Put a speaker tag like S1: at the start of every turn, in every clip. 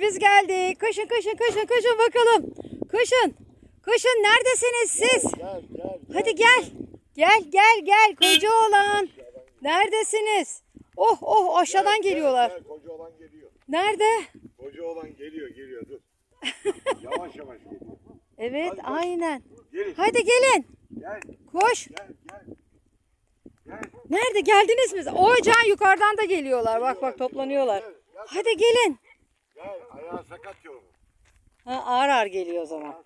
S1: Biz geldik. Koşun koşun koşun koşun bakalım. Koşun. Koşun neredesiniz siz?
S2: Gel gel.
S1: Hadi gel. Gel gel gel koca oğlan. Neredesiniz? Oh oh aşağıdan geliyorlar.
S2: Gel, koca olan geliyor.
S1: Nerede?
S2: Koca olan geliyor geliyor dur. yavaş yavaş geliyor.
S1: Evet
S2: Hadi
S1: aynen.
S2: Gelin.
S1: Hadi gelin.
S2: Gel
S1: Koş.
S2: gel gel. Gel.
S1: Nerede geldiniz mi? O can yukarıdan da geliyorlar. Bak bak toplanıyorlar.
S2: Gel, gel,
S1: Hadi gelin.
S2: Gel. Ayağı sakat yavrum.
S1: Ha, ağır ağır geliyor o zaman.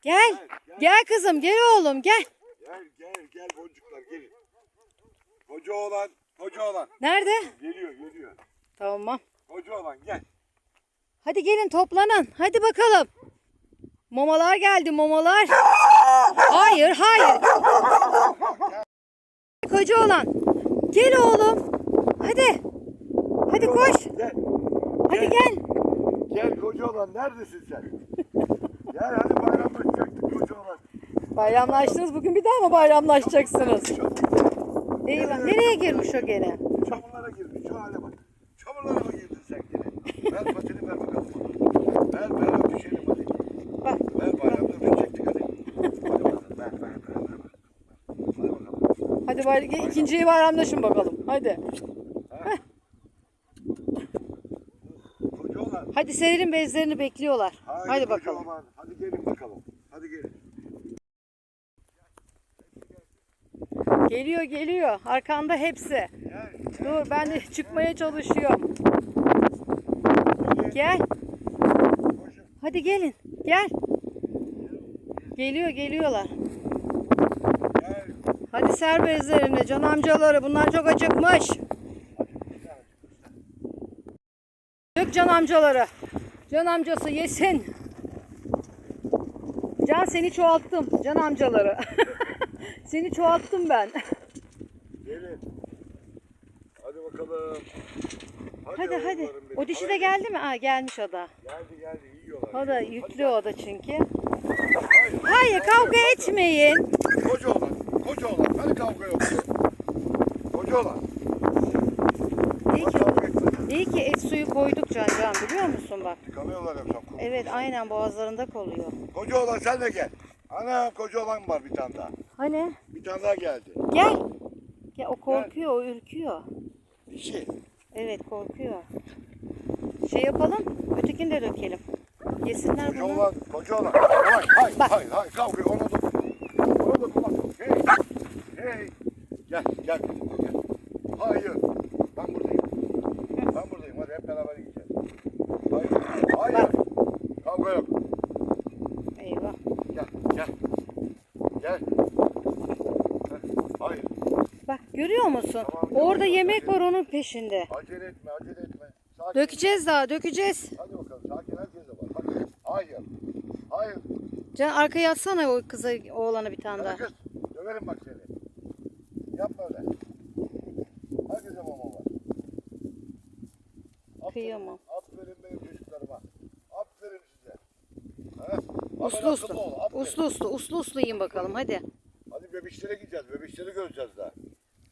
S1: Gel. Gel kızım gel oğlum gel.
S2: Gel gel gel boncuklar gelin. Koca olan koca olan
S1: Nerede?
S2: geliyor geliyor.
S1: Tamam.
S2: Koca olan gel.
S1: Hadi gelin toplanın. Hadi bakalım. Mamalar geldi mamalar. Hayır hayır. Koca olan. Gel oğlum. Hadi. Hadi koş.
S2: Gel.
S1: Hadi gel.
S2: Gel koca olan neredesin sen? gel hadi bayramlaşacaktık koca olan.
S1: Bayramlaştınız. Bugün bir daha mı bayramlaşacaksınız? Eyvah. Nereye girmiş o gene?
S2: Çamurlara girmiş şu hale bak. Çamurlara mı girdin sen gene? Ver patini ver bakalım. Ver ver öpüşelim hadi.
S1: Bak.
S2: Ver bayramda öpecektik hadi. Hadi bakalım ver ver ver. ver. Hadi bakalım.
S1: Hadi ikinciyi bayramlaşın bakalım. Hadi.
S2: Koca olan.
S1: Hadi serelim bezlerini bekliyorlar.
S2: Haydi,
S1: Hadi bakalım.
S2: olan. Hadi gelin bakalım. Hadi gelin.
S1: Geliyor geliyor. Arkanda hepsi.
S2: Gel.
S1: Dur ben de çıkmaya çalışıyorum. Gel. Hadi gelin. Gel. Geliyor geliyorlar.
S2: Gel.
S1: Hadi ser bezlerini can amcaları. Bunlar çok acıkmış. Can amcaları. Can amcası yesin. Can seni çoğalttım. Can amcaları. seni çoğalttım ben.
S2: Gelin. Hadi bakalım.
S1: Hadi hadi.
S2: benim.
S1: O dişi
S2: Hadi.
S1: de geldi mi? Aa gelmiş o da.
S2: Geldi geldi yiyorlar.
S1: O da
S2: yiyorlar.
S1: yüklü o da çünkü.
S2: Hayır.
S1: Hayır kavga etmeyin.
S2: Koca olan. Koca olan. Hadi kavga yok. Koca olan.
S1: İyi
S2: Hadi
S1: ki. İyi ki et suyu koyduk Can Can biliyor musun bak.
S2: Tıkanıyorlar yoksa.
S1: Evet aynen boğazlarında koluyor.
S2: Koca olan sen de gel. Ana koca olan var bir tane daha.
S1: Hani?
S2: Bir tane daha geldi.
S1: Gel. Ya o korkuyor, o ürküyor.
S2: Dişi.
S1: Evet korkuyor. Şey yapalım, ötekini de dökelim. Yesinler
S2: Koca
S1: bunu.
S2: olan. Koca olan. Hayır hayır
S1: Bak.
S2: hayır. hayır. Kavga ona dokunma. Ona dokunma. Hey. Hey. Gel gel gel. Hayır. Ben buradayım. Ben buradayım. Hadi hep beraber gideceğiz. Hayır. Hayır. Kavga yok.
S1: Eyvah.
S2: Gel gel. Gel. Heh, Hayır.
S1: Bak görüyor musun?
S2: Tamam,
S1: Orada
S2: tamam,
S1: yemek
S2: tamam.
S1: var onun peşinde.
S2: Acele etme, acele etme. Sakin.
S1: Dökeceğiz daha, dökeceğiz.
S2: Hadi bakalım, sakin herkese var. Hadi. Hayır. Hayır.
S1: Can arkaya atsana o kıza, oğlana bir tane
S2: Hadi
S1: daha.
S2: kız. Döverim bak seni. Yapma öyle. Herkese mama var. Aferin,
S1: Kıyamam.
S2: Aferin benim çocuklarıma. Aferin size. Ha?
S1: Uslu uslu.
S2: ol.
S1: Uslu uslu, uslu uslu yiyin bakalım hadi.
S2: Hadi bebişlere gideceğiz. Bebişleri göreceğiz daha.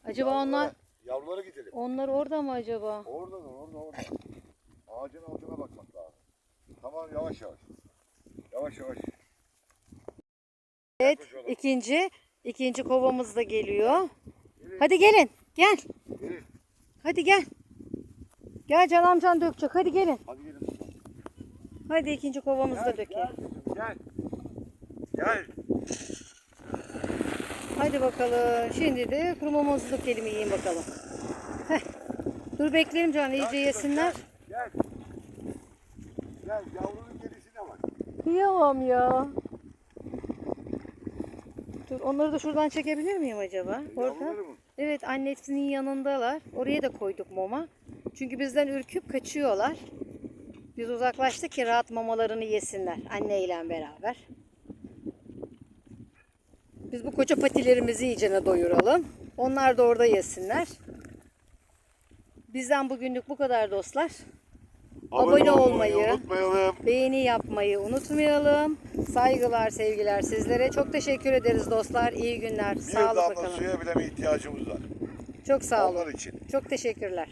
S1: Acaba
S2: Yavrulara-
S1: onlar
S2: Yavrulara gidelim.
S1: onlar orada mı acaba?
S2: Orada da orada orada. Ağacın altına bakmak lazım. Tamam yavaş yavaş. Yavaş yavaş.
S1: Evet, ikinci ikinci kovamız da geliyor. Hadi gelin. Gel.
S2: Gelin.
S1: Hadi gel. Gel Can amcan dökecek. Hadi gelin.
S2: Hadi gelin.
S1: Hadi ikinci kovamızı da dökelim.
S2: gel gel.
S1: Hadi bakalım. Şimdi de kurumamızı dökelim yiyin bakalım. Heh. Dur bekleyelim Can iyice
S2: Gel
S1: yesinler.
S2: Gel. Gel yavrunun gerisine bak.
S1: Kıyamam ya. Dur onları da şuradan çekebilir miyim acaba? Orada.
S2: Yavruları mı?
S1: Evet annesinin yanındalar. Oraya da koyduk mama. Çünkü bizden ürküp kaçıyorlar. Biz uzaklaştık ki rahat mamalarını yesinler anneyle beraber. Biz bu koca patilerimizi iyicene doyuralım. Onlar da orada yesinler. Bizden bugünlük bu kadar dostlar. Abone olmayı,
S2: unutmayalım.
S1: Beğeni yapmayı unutmayalım. Saygılar, sevgiler sizlere. Çok teşekkür ederiz dostlar. İyi günler.
S2: Bir
S1: Sağlıkla
S2: damla
S1: kalın.
S2: suya bile mi ihtiyacımız var?
S1: Çok sağ olun.
S2: Onlar için.
S1: Çok teşekkürler.